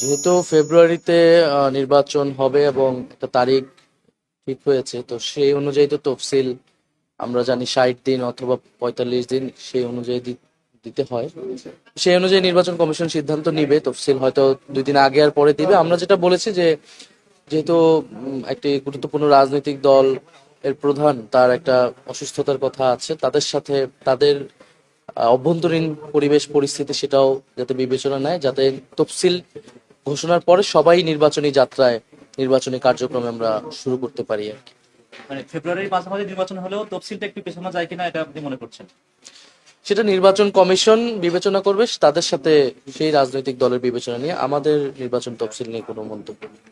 যেহেতু ফেব্রুয়ারিতে নির্বাচন হবে এবং একটা তারিখ ঠিক হয়েছে, তো সেই অনুযায়ী তো তফসিল আমরা জানি ষাট দিন অথবা পঁয়তাল্লিশ দিন সেই অনুযায়ী দিতে হয়। সেই অনুযায়ী নির্বাচন কমিশন সিদ্ধান্ত নিবে, তফসিল হয়তো দুই দিন আগে আর পরে দিবে। আমরা যেটা বলেছি যে, যেহেতু একটি গুরুত্বপূর্ণ রাজনৈতিক দল এর প্রধান, তার একটা অসুস্থতার কথা আছে, তাদের সাথে, তাদের অভ্যন্তরীণ পরিবেশ পরিস্থিতি সেটাও যাতে বিবেচনা নেয় যাতে তফসিল ঘোষণার পরে সবাই নির্বাচনী যাত্রায় নির্বাচনী কার্যক্রমে আমরা শুরু করতে পারি আর কি মানে ফেব্রুয়ারির মাঝামাঝি নির্বাচন হলেও তফসিলটা একটু পেছানো যায় কিনা এটা আপনি মনে করছেন সেটা নির্বাচন কমিশন বিবেচনা করবে তাদের সাথে সেই রাজনৈতিক দলের বিবেচনা নিয়ে আমাদের নির্বাচন তফসিল নিয়ে কোনো মন্তব্য নেই।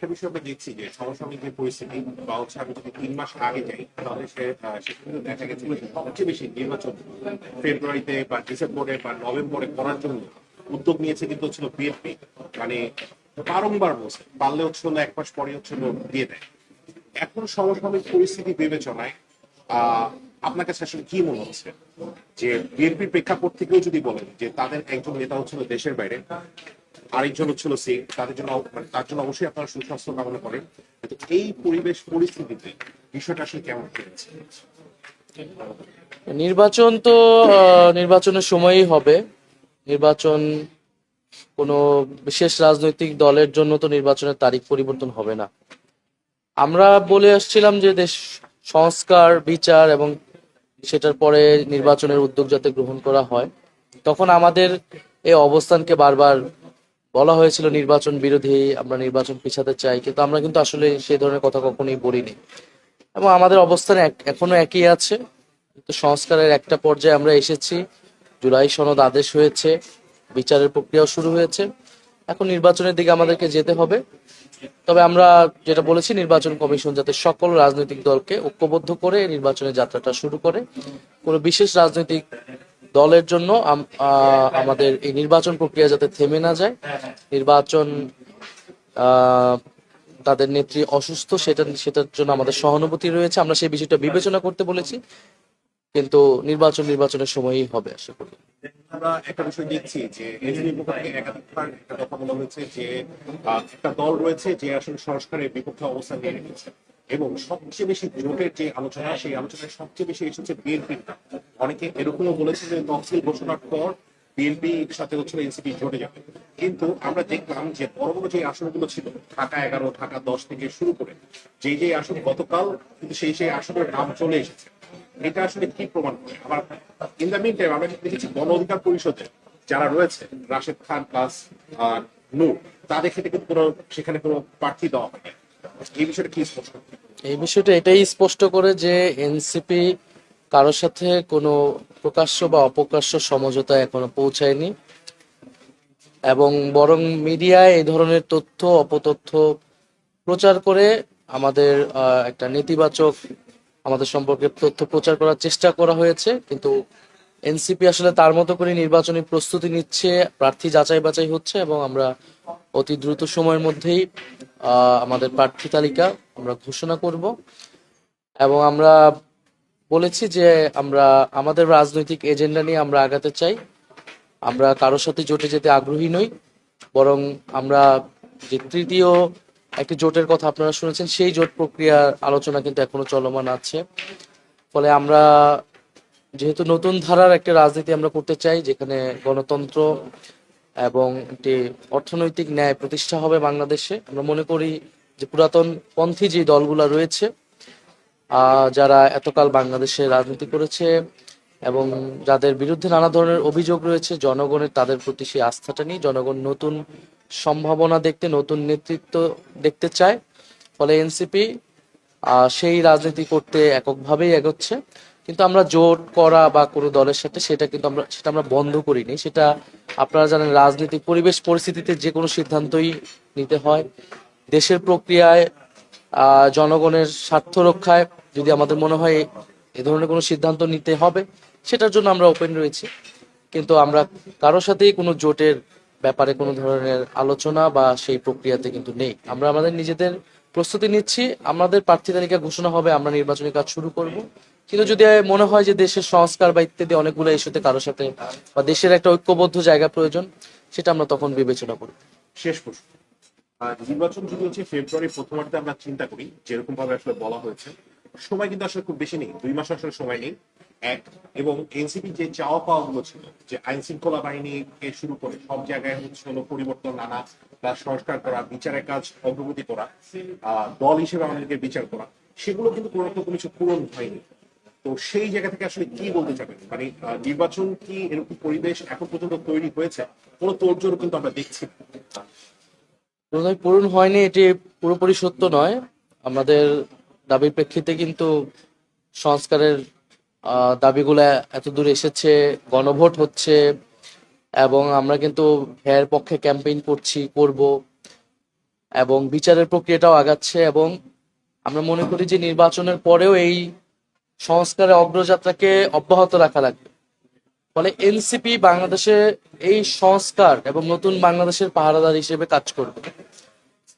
একটা বিষয় আমরা দেখছি যে সমসাময়িক যে পরিস্থিতি বা হচ্ছে আমি যদি তিন মাস আগে যাই, তাহলে সে সেখানে দেখা গেছে সবচেয়ে বেশি নির্বাচন ফেব্রুয়ারিতে বা ডিসেম্বরে বা নভেম্বরে করার জন্য উদ্যোগ নিয়েছে কিন্তু হচ্ছিল বিএনপি। মানে বারংবার বলছে, পারলে হচ্ছিল এক মাস পরে হচ্ছিল দিয়ে দেয়। এখন সমসাময়িক পরিস্থিতি বিবেচনায় আপনার কাছে আসলে কি মনে হচ্ছে? যে বিএনপির প্রেক্ষাপট থেকেও যদি বলেন যে তাদের একজন নেতা হচ্ছিল দেশের বাইরে আরেকজন হচ্ছিল সে তাদের জন্য মানে তার জন্য অবশ্যই আপনারা সুস্বাস্থ্য কামনা করেন। এই পরিবেশ পরিস্থিতিতে বিষয়টা আসলে কেমন হয়েছে নির্বাচন তো নির্বাচনের সময়ই হবে। নির্বাচন কোনো বিশেষ রাজনৈতিক দলের জন্য তো নির্বাচনের তারিখ পরিবর্তন হবে না। আমরা বলে আসছিলাম যে দেশ সংস্কার, বিচার এবং সেটার পরে নির্বাচনের উদ্যোগ যাতে গ্রহণ করা হয়, তখন আমাদের এই অবস্থানকে বারবার বলা হয়েছিল নির্বাচন বিরোধী, আমরা নির্বাচন পিছাতে চাই, কিন্তু আমরা কিন্তু আসলে সেই ধরনের কথা কখনোই বলিনি। এবং আমাদের অবস্থান এখনও একই আছে, কিন্তু সংস্কারের একটা পর্যায়ে আমরা এসেছি, জুলাই সনদ আদেশ হয়েছে, বিচারের প্রক্রিয়াও শুরু হয়েছে, এখন নির্বাচনের দিকে আমাদেরকে যেতে হবে। তবে আমরা যেটা বলেছি, নির্বাচন কমিশন যাতে সকল রাজনৈতিক দলকে ঐক্যবদ্ধ করে নির্বাচনের যাত্রাটা শুরু করে, কোনো বিশেষ রাজনৈতিক দলের জন্য আমাদের এই নির্বাচন প্রক্রিয়া যাতে থেমে না যায়, নির্বাচন তাদের নেত্রী অসুস্থ, সেটা সেটার জন্য আমাদের সহানুভূতি রয়েছে। আমরা সেই বিষয়টা বিবেচনা করতে বলেছি, কিন্তু নির্বাচন নির্বাচনের সময়ই হবে, আশা করি। একটা বিষয় দল রয়েছে এবং সবচেয়ে বেশি জোটের যে আলোচনা, সেই আলোচনায় সবচেয়ে বেশি এসেছে বিএনপির অনেকে এরকমও বলেছে যে তফসিল ঘোষণার পর বিএনপির সাথে হচ্ছিল এনসিপি জোটে যাবে। কিন্তু আমরা দেখলাম যে বড় বড় যে আসনগুলো ছিল, ঢাকা এগারো, ঢাকা দশ থেকে শুরু করে যে যে আসন গতকাল কিন্তু সেই সেই আসনের নাম চলে এসেছে। এটা আসলে কি প্রমাণ করে? আবার ইন দ্য মিন টাইম আমরা দেখেছি গণ অধিকার পরিষদে যারা রয়েছে, রাশেদ খান প্লাস নূর, তাদের ক্ষেত্রে কিন্তু কোনো, সেখানে কোনো প্রার্থী দেওয়া হয়নি। এই বিষয়টা কি স্পষ্ট? এই বিষয়টা এটাই স্পষ্ট করে যে এনসিপি কারোর সাথে কোনো প্রকাশ্য বা অপ্রকাশ্য সমঝোতা এখনও পৌঁছায়নি। এবং বরং মিডিয়ায় এই ধরনের তথ্য, অপতথ্য প্রচার করে আমাদের একটা নেতিবাচক আমাদের সম্পর্কে তথ্য প্রচার করার চেষ্টা করা হয়েছে। কিন্তু এনসিপি আসলে তার মতো করে নির্বাচনী প্রস্তুতি নিচ্ছে, প্রার্থী যাচাই বাছাই হচ্ছে এবং আমরা অতি দ্রুত সময়ের মধ্যেই আমাদের প্রার্থী তালিকা আমরা ঘোষণা করব। এবং আমরা বলেছি যে আমরা, আমাদের রাজনৈতিক এজেন্ডা নিয়ে আমরা আগাতে চাই। আমরা কারোর সাথে জোটে যেতে আগ্রহী নই, বরং আমরা যে তৃতীয় একটি জোটের কথা আপনারা শুনেছেন, সেই জোট প্রক্রিয়ার আলোচনা কিন্তু এখনও চলমান আছে। ফলে আমরা যেহেতু নতুন ধারার একটা রাজনীতি আমরা করতে চাই, যেখানে গণতন্ত্র এবং একটি অর্থনৈতিক ন্যায় প্রতিষ্ঠা হবে বাংলাদেশে, আমরা মনে করি যে পুরাতন পন্থী যে দলগুলো রয়েছে যারা এতকাল বাংলাদেশে রাজনীতি করেছে এবং যাদের বিরুদ্ধে নানা ধরনের অভিযোগ রয়েছে, জনগণের তাদের প্রতি সেই আস্থাটা নিয়ে জনগণ নতুন সম্ভাবনা দেখতে, নতুন নেতৃত্ব দেখতে চায়। ফলে এনসিপি সেই রাজনীতি করতে এককভাবেই এগোচ্ছে। কিন্তু আমরা জোট করা বা কোনো দলের সাথে সেটা কিন্তু আমরা, সেটা আমরা বন্ধ করিনি। সেটা আপনারা জানেন, রাজনৈতিক পরিবেশ পরিস্থিতিতে যে কোনো সিদ্ধান্তই নিতে হয়। দেশের প্রক্রিয়ায় জনগণের স্বার্থ রক্ষায় যদি আমাদের মনে হয় এ ধরনের কোনো সিদ্ধান্ত নিতে হবে, সেটার জন্য আমরা ওপেন রয়েছি। কিন্তু আমরা কারোর সাথেই কোনো জোটের ব্যাপারে কোনো ধরনের আলোচনা বা সেই প্রক্রিয়াতে কিন্তু নেই। আমরা আমাদের নিজেদের প্রস্তুতি নিচ্ছি, আমাদের প্রার্থী তালিকা ঘোষণা হবে, আমরা নির্বাচনী কাজ শুরু করব। কিন্তু যদি মনে হয় যে দেশের সংস্কার বা ইত্যাদি অনেকগুলো ইস্যুতে কারোর সাথে বা দেশের একটা ঐক্যবদ্ধ জায়গা প্রয়োজন, সেটা আমরা তখন বিবেচনা করব। শেষ প্রশ্ন। নির্বাচন যদি হচ্ছে ফেব্রুয়ারি প্রথমার্ধে আমরা চিন্তা করি যেরকম ভাবে আসলে বলা হয়েছে। সময় কিন্তু আসলে খুব বেশি নেই। দুই মাস আসলে সময় নেই। এক, এবং এনসিপি যে চাওয়া পাওয়া গুলো ছিল, যে আইন শৃঙ্খলা বাহিনীকে শুরু করে সব জায়গায় হচ্ছে হলো পরিবর্তন আনা, তার সংস্কার করা, বিচারের কাজ অগ্রগতি করা দল হিসেবে আমাদেরকে বিচার করা, সেগুলো কিন্তু কোনো রকম কিছু পূরণ হয়নি। তো সেই জায়গা থেকে আসলে কি বলতে চাবেন? মানে নির্বাচন কি এরকম পরিবেশ এখন পর্যন্ত তৈরি হয়েছে? কোনো তোড়জোড় কিন্তু আমরা দেখছি পূরণ হয়নি, এটি পুরোপুরি সত্য নয়। আমাদের দাবির প্রেক্ষিতে কিন্তু সংস্কারের দাবিগুলো এত দূর এসেছে, গণভোট হচ্ছে, এবং আমরা কিন্তু এর পক্ষে ক্যাম্পেইন করছি, করব, এবং বিচারের প্রক্রিয়াটাও আগাচ্ছে, এবং আমরা মনে করি যে নির্বাচনের পরেও এই সংস্কারের অগ্রযাত্রাকে অব্যাহত রাখা লাগবে। ফলে এনসিপি বাংলাদেশে এই সংস্কার এবং নতুন বাংলাদেশের পাহারাদার হিসেবে কাজ করবে।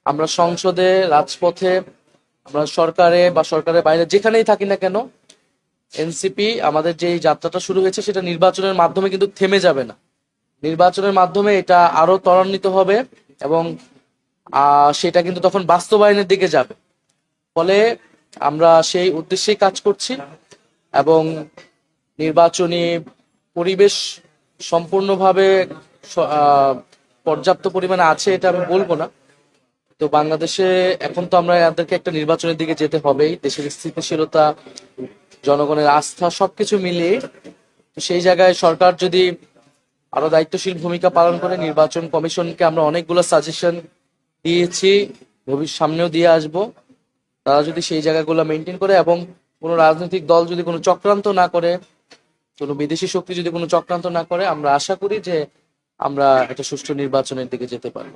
আমরা সংসদে, রাজপথে আমরা সরকারে বা সরকারের বাইরে যেখানেই থাকি না কেন এনসিপি আমাদের যে যাত্রাটা শুরু হয়েছে সেটা নির্বাচনের মাধ্যমে কিন্তু থেমে যাবে না। নির্বাচনের মাধ্যমে এটা আরও ত্বরান্বিত হবে এবং সেটা কিন্তু তখন বাস্তবায়নের দিকে যাবে। ফলে আমরা সেই উদ্দেশ্যেই কাজ করছি এবং নির্বাচনী পরিবেশ সম্পূর্ণভাবে পর্যাপ্ত পরিমাণে আছে এটা আমি বলব না। তো বাংলাদেশে এখন তো আমরা এদেরকে একটা নির্বাচনের দিকে যেতে হবেই। দেশের স্থিতিশীলতা, জনগণের আস্থা সবকিছু মিলিয়ে সেই জায়গায় সরকার যদি আরও দায়িত্বশীল ভূমিকা পালন করে, নির্বাচন কমিশনকে আমরা অনেকগুলো সাজেশন দিয়েছি, ভবিষ্যৎ সামনেও দিয়ে আসব। তারা যদি সেই জায়গাগুলো মেনটেন করে এবং কোনো রাজনৈতিক দল যদি কোনো চক্রান্ত না করে, কোনো বিদেশি শক্তি যদি কোনো চক্রান্ত না করে, আমরা আশা করি যে আমরা একটা সুষ্ঠু নির্বাচনের দিকে যেতে পারব।